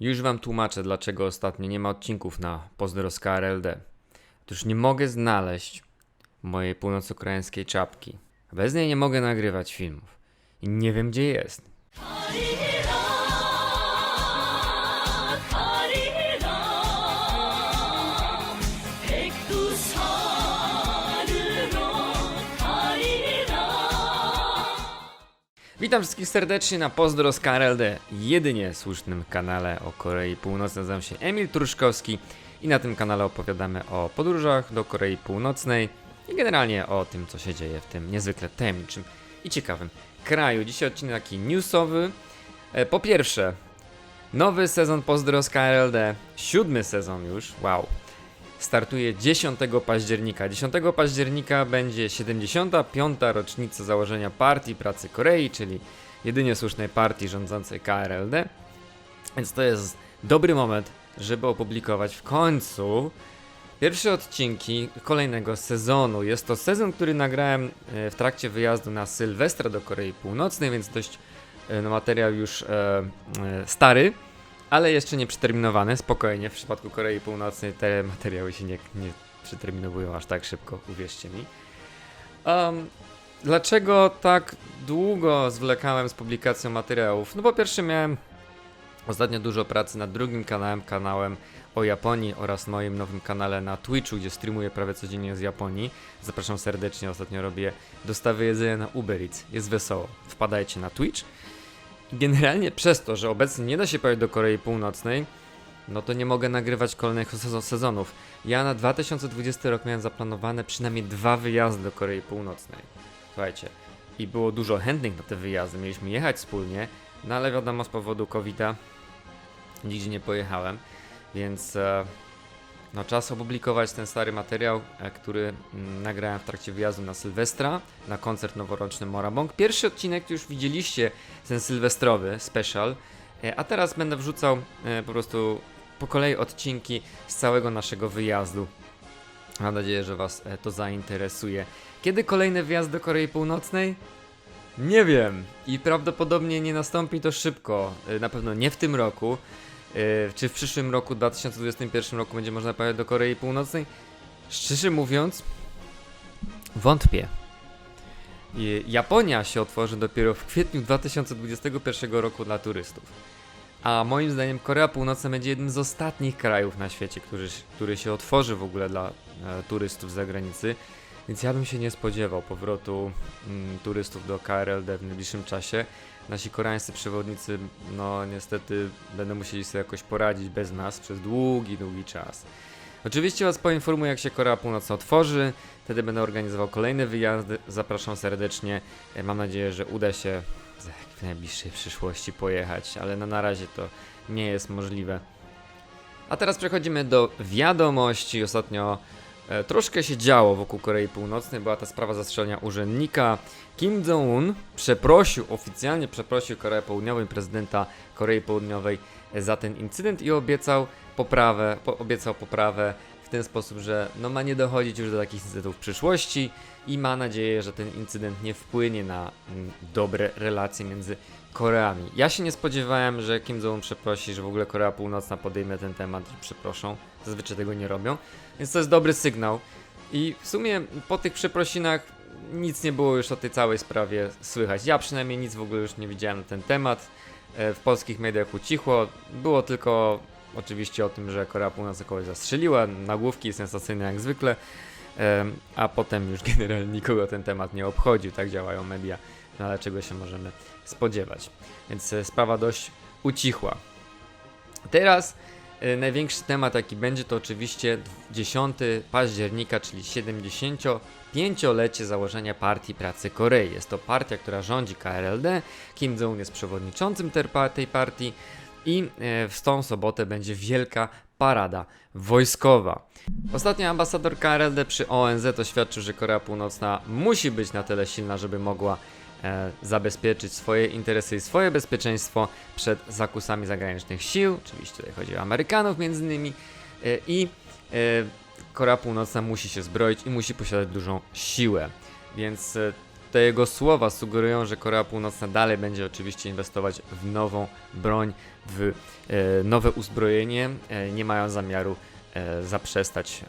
Już wam tłumaczę, dlaczego ostatnio nie ma odcinków na Pozdro z KRLD. Otóż nie mogę znaleźć mojej północno-koreańskiej czapki. Bez niej nie mogę nagrywać filmów. I nie wiem, gdzie jest. Witam wszystkich serdecznie na Pozdro z KRLD, jedynie słusznym kanale o Korei Północnej. Nazywam się Emil Truszkowski i na tym kanale opowiadamy o podróżach do Korei Północnej i generalnie o tym, co się dzieje w tym niezwykle tajemniczym i ciekawym kraju. Dzisiaj odcinek taki newsowy. E, Po pierwsze, nowy sezon Pozdro z KRLD, siódmy sezon już, wow startuje 10 października. 10 października będzie 75. rocznica założenia Partii Pracy Korei, czyli jedynie słusznej partii rządzącej KRLD. Więc to jest dobry moment, żeby opublikować w końcu pierwsze odcinki kolejnego sezonu. Jest to sezon, który nagrałem e, w trakcie wyjazdu na Sylwestra do Korei Północnej, więc dość e, no, materiał już e, e, stary ale jeszcze nie przeterminowane. Spokojnie, w przypadku Korei Północnej te materiały się nie, nie przeterminowują aż tak szybko, uwierzcie mi. Um, dlaczego tak długo zwlekałem z publikacją materiałów? No po pierwsze miałem ostatnio dużo pracy nad drugim kanałem, kanałem o Japonii oraz moim nowym kanale na Twitchu, gdzie streamuję prawie codziennie z Japonii. Zapraszam serdecznie, ostatnio robię dostawy jedzenia na Uber Eats. Jest wesoło. Wpadajcie na Twitch. Generalnie przez to, że obecnie nie da się pojechać do Korei Północnej, no to nie mogę nagrywać kolejnych sezo- sezonów. Ja na 2020 rok miałem zaplanowane przynajmniej dwa wyjazdy do Korei Północnej. Słuchajcie, i było dużo chętnych na te wyjazdy, mieliśmy jechać wspólnie, no ale wiadomo z powodu COVID-a nigdzie nie pojechałem, więc e, no czas opublikować ten stary materiał, e, który mm, nagrałem w trakcie wyjazdu na Sylwestra, na koncert noworoczny Morabong. Pierwszy odcinek już widzieliście, ten sylwestrowy, special, e, a teraz będę wrzucał e, po prostu po kolei odcinki z całego naszego wyjazdu. Mam nadzieję, że Was to zainteresuje. Kiedy kolejny wyjazd do Korei Północnej? Nie wiem i prawdopodobnie nie nastąpi to szybko. Na pewno nie w tym roku. E, Czy w przyszłym roku, 2021 roku, będzie można pojechać do Korei Północnej? Szczerze mówiąc, wątpię. I Japonia się otworzy dopiero w kwietniu 2021 roku dla turystów. A moim zdaniem Korea Północna będzie jednym z ostatnich krajów na świecie, który, który się otworzy w ogóle dla e, turystów z zagranicy. Więc ja bym się nie spodziewał powrotu mm, turystów do KRLD w najbliższym czasie. Nasi koreańscy przewodnicy, no niestety, będą musieli sobie jakoś poradzić bez nas przez długi, długi czas. Oczywiście Was poinformuję, jak się Korea Północna otworzy. Wtedy będę organizował kolejne wyjazdy. Zapraszam serdecznie. E, Mam nadzieję, że uda się w najbliższej przyszłości pojechać, ale no na razie to nie jest możliwe. A teraz przechodzimy do wiadomości. Ostatnio troszkę się działo wokół Korei Północnej. Była ta sprawa zastrzelenia urzędnika. Kim Jong-un przeprosił, oficjalnie przeprosił Koreę Południową prezydenta Korei Południowej e, za ten incydent i obiecał poprawę, po, obiecał poprawę w ten sposób, że no ma nie dochodzić już do takich incydentów w przyszłości i ma nadzieję, że ten incydent nie wpłynie na mm, dobre relacje między Koreami. Ja się nie spodziewałem, że Kim Jong-un przeprosi, że w ogóle Korea Północna podejmie ten temat, że przeproszą. Zazwyczaj tego nie robią, więc to jest dobry sygnał. I w sumie po tych przeprosinach nic nie było już o tej całej sprawie słychać. Ja przynajmniej nic w ogóle już nie widziałem na ten temat. E, W polskich mediach ucichło. Było tylko oczywiście o tym, że Korea Północna kogoś zastrzeliła, nagłówki sensacyjne jak zwykle, a potem już generalnie nikogo ten temat nie obchodził, tak działają media, no ale czego się możemy spodziewać. Więc e, sprawa dość ucichła. Teraz e, największy temat jaki będzie to oczywiście 10 października, czyli 75-lecie założenia Partii Pracy Korei. Jest to partia, która rządzi KRLD, Kim Jong-un jest przewodniczącym tej partii i e, w tą sobotę będzie wielka parada wojskowa. Ostatnio ambasador KRLD przy ONZ oświadczył, że Korea Północna musi być na tyle silna, żeby mogła e, zabezpieczyć swoje interesy i swoje bezpieczeństwo przed zakusami zagranicznych sił. Oczywiście tutaj chodzi o Amerykanów między innymi. E, I e, Korea Północna musi się zbroić i musi posiadać dużą siłę. Więc e, te jego słowa sugerują, że Korea Północna dalej będzie oczywiście inwestować w nową broń, w e, nowe uzbrojenie. E, nie mają zamiaru e, zaprzestać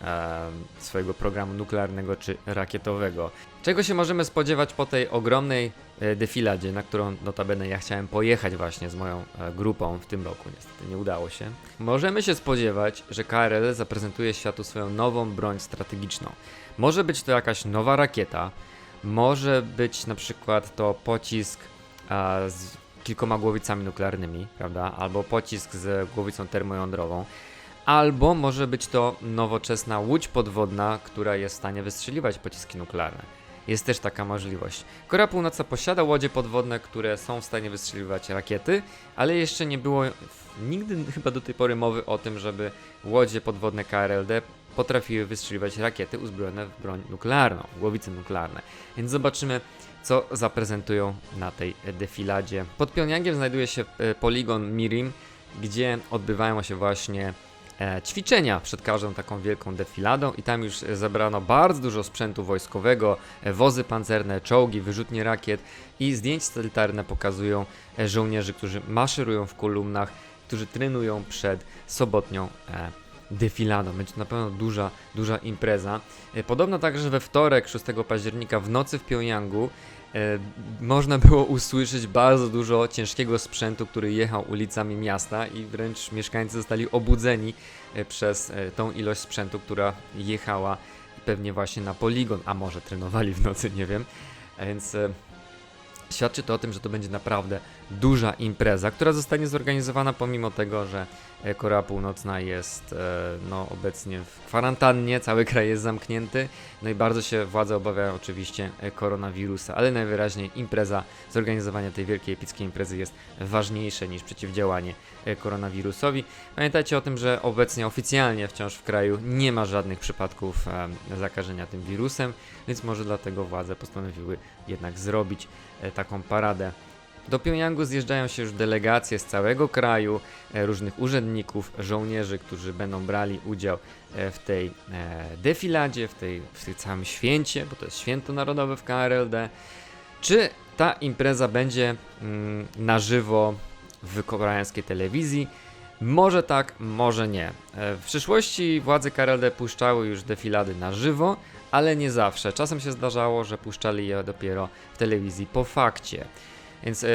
swojego programu nuklearnego czy rakietowego. Czego się możemy spodziewać po tej ogromnej defiladzie, na którą notabene ja chciałem pojechać właśnie z moją grupą w tym roku, niestety nie udało się. Możemy się spodziewać, że KRL zaprezentuje światu swoją nową broń strategiczną. Może być to jakaś nowa rakieta, może być na przykład to pocisk z kilkoma głowicami nuklearnymi, prawda? Albo pocisk z głowicą termojądrową. Albo może być to nowoczesna łódź podwodna, która jest w stanie wystrzeliwać pociski nuklearne. Jest też taka możliwość. Korea Północna posiada łodzie podwodne, które są w stanie wystrzeliwać rakiety, ale jeszcze nie było nigdy chyba do tej pory mowy o tym, żeby łodzie podwodne KRLD potrafiły wystrzeliwać rakiety uzbrojone w broń nuklearną, głowice nuklearne. Więc zobaczymy, co zaprezentują na tej defiladzie. Pod Pjongjangiem znajduje się e, poligon Mirim, gdzie odbywają się właśnie e, ćwiczenia przed każdą taką wielką defiladą i tam już zebrano bardzo dużo sprzętu wojskowego, e, wozy pancerne, czołgi, wyrzutnie rakiet i zdjęć satelitarne pokazują żołnierzy, którzy maszerują w kolumnach, którzy trenują przed sobotnią defiladą. Będzie to na pewno duża, duża impreza. E, Podobno także we wtorek, 6 października w nocy w Pjongjangu e, można było usłyszeć bardzo dużo ciężkiego sprzętu, który jechał ulicami miasta i wręcz mieszkańcy zostali obudzeni e, przez tą ilość sprzętu, która jechała pewnie właśnie na poligon, a może trenowali w nocy, nie wiem. A więc świadczy to o tym, że to będzie naprawdę duża impreza, która zostanie zorganizowana pomimo tego, że e, Korea Północna jest e, no, obecnie w kwarantannie, cały kraj jest zamknięty, no i bardzo się władze obawiają oczywiście e, koronawirusa, ale najwyraźniej impreza, zorganizowanie tej wielkiej epickiej imprezy jest ważniejsze niż przeciwdziałanie koronawirusowi. Pamiętajcie o tym, że obecnie oficjalnie wciąż w kraju nie ma żadnych przypadków zakażenia tym wirusem, więc może dlatego władze postanowiły jednak zrobić taką paradę. Do Pjongjangu zjeżdżają się już delegacje z całego kraju, e, różnych urzędników, żołnierzy, którzy będą brali udział e, w tej e, defiladzie, w, tej, w tym całym święcie, bo to jest święto narodowe w KRLD. Czy ta impreza będzie mm, na żywo w koreańskiej telewizji? Może tak, może nie. E, W przyszłości władze KRLD puszczały już defilady na żywo, ale nie zawsze. Czasem się zdarzało, że puszczali je dopiero w telewizji po fakcie. Więc e,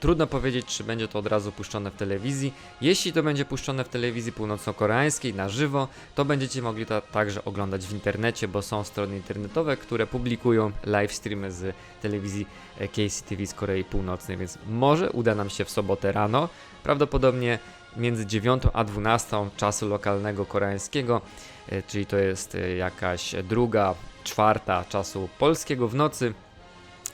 trudno powiedzieć, czy będzie to od razu puszczone w telewizji. Jeśli to będzie puszczone w telewizji północno-koreańskiej na żywo, to będziecie mogli to także oglądać w internecie, bo są strony internetowe, które publikują live streamy z telewizji e, KCTV z Korei Północnej, więc może uda nam się w sobotę rano, prawdopodobnie między 9 a 12 czasu lokalnego koreańskiego, e, czyli to jest e, jakaś druga, czwarta czasu polskiego w nocy,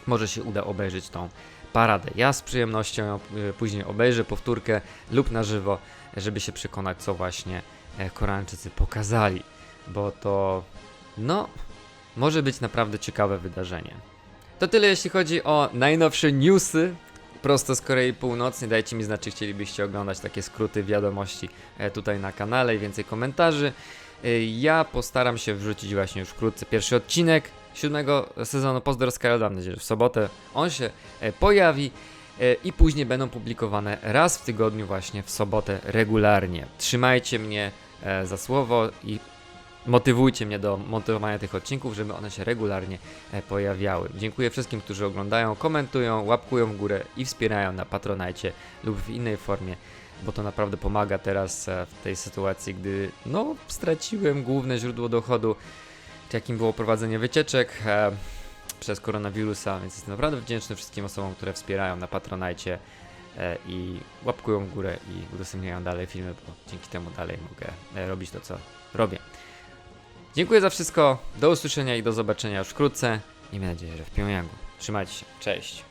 może się uda obejrzeć tą paradę. Ja z przyjemnością y, później obejrzę powtórkę lub na żywo, żeby się przekonać, co właśnie e, Koreańczycy pokazali, bo to no może być naprawdę ciekawe wydarzenie. To tyle jeśli chodzi o najnowsze newsy prosto z Korei Północnej. Dajcie mi znać, czy chcielibyście oglądać takie skróty wiadomości e, tutaj na kanale i więcej komentarzy. E, Ja postaram się wrzucić właśnie już wkrótce pierwszy odcinek siódmego sezonu Pozdro Karol. Mam nadzieję, że w sobotę on się e, pojawi i później będą publikowane raz w tygodniu właśnie w sobotę regularnie. Trzymajcie mnie za słowo i motywujcie mnie do montowania tych odcinków, żeby one się regularnie e, pojawiały. Dziękuję wszystkim, którzy oglądają, komentują, łapkują w górę i wspierają na Patronajcie lub w innej formie, bo to naprawdę pomaga teraz e, w tej sytuacji, gdy no straciłem główne źródło dochodu, jakim było prowadzenie wycieczek e, przez koronawirusa, więc jestem naprawdę wdzięczny wszystkim osobom, które wspierają na Patronajcie i łapkują w górę i udostępniają dalej filmy, bo dzięki temu dalej mogę robić to, co robię. Dziękuję za wszystko, do usłyszenia i do zobaczenia już wkrótce. Miejmy nadzieję, że w Pjongjangu. Trzymajcie się, cześć.